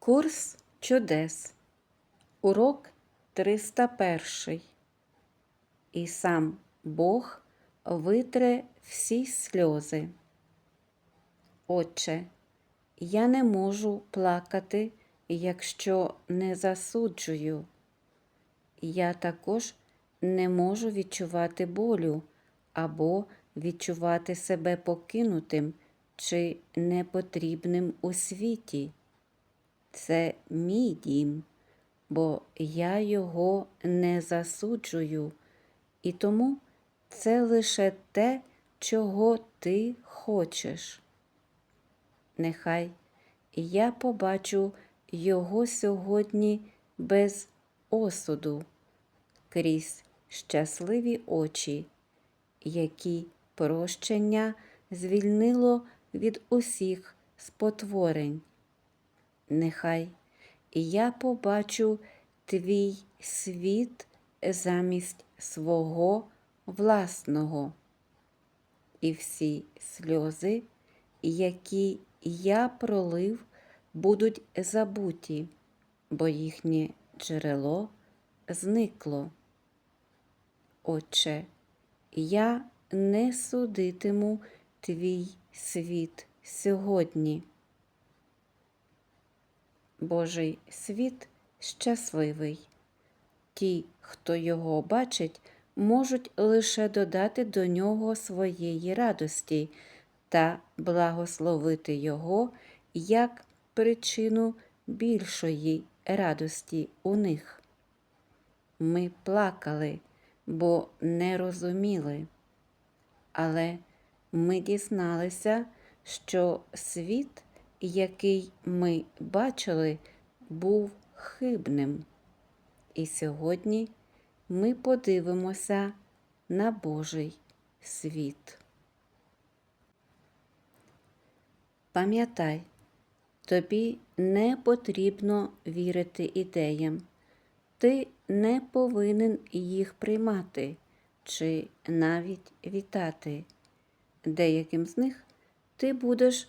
Курс чудес. Урок 301. І сам Бог витре всі сльози. Отче, я не можу плакати, якщо не засуджую. Я також не можу відчувати болю або відчувати себе покинутим чи непотрібним у світі. Це мій дім, бо я його не засуджую, і тому це лише те, чого ти хочеш. Нехай я побачу його сьогодні без осуду, крізь щасливі очі, які прощення звільнило від усіх спотворень. Нехай я побачу твій світ замість свого власного, і всі сльози, які я пролив, будуть забуті, бо їхнє джерело зникло. Отче, я не судитиму твій світ сьогодні. Божий світ щасливий. Ті, хто його бачить, можуть лише додати до нього своєї радості та благословити його як причину більшої радості у них. Ми плакали, бо не розуміли, але ми дізналися, що світ який ми бачили, був хибним. І сьогодні ми подивимося на Божий світ. Пам'ятай, тобі не потрібно вірити ідеям, ти не повинен їх приймати чи навіть вітати. Деяким з них ти будеш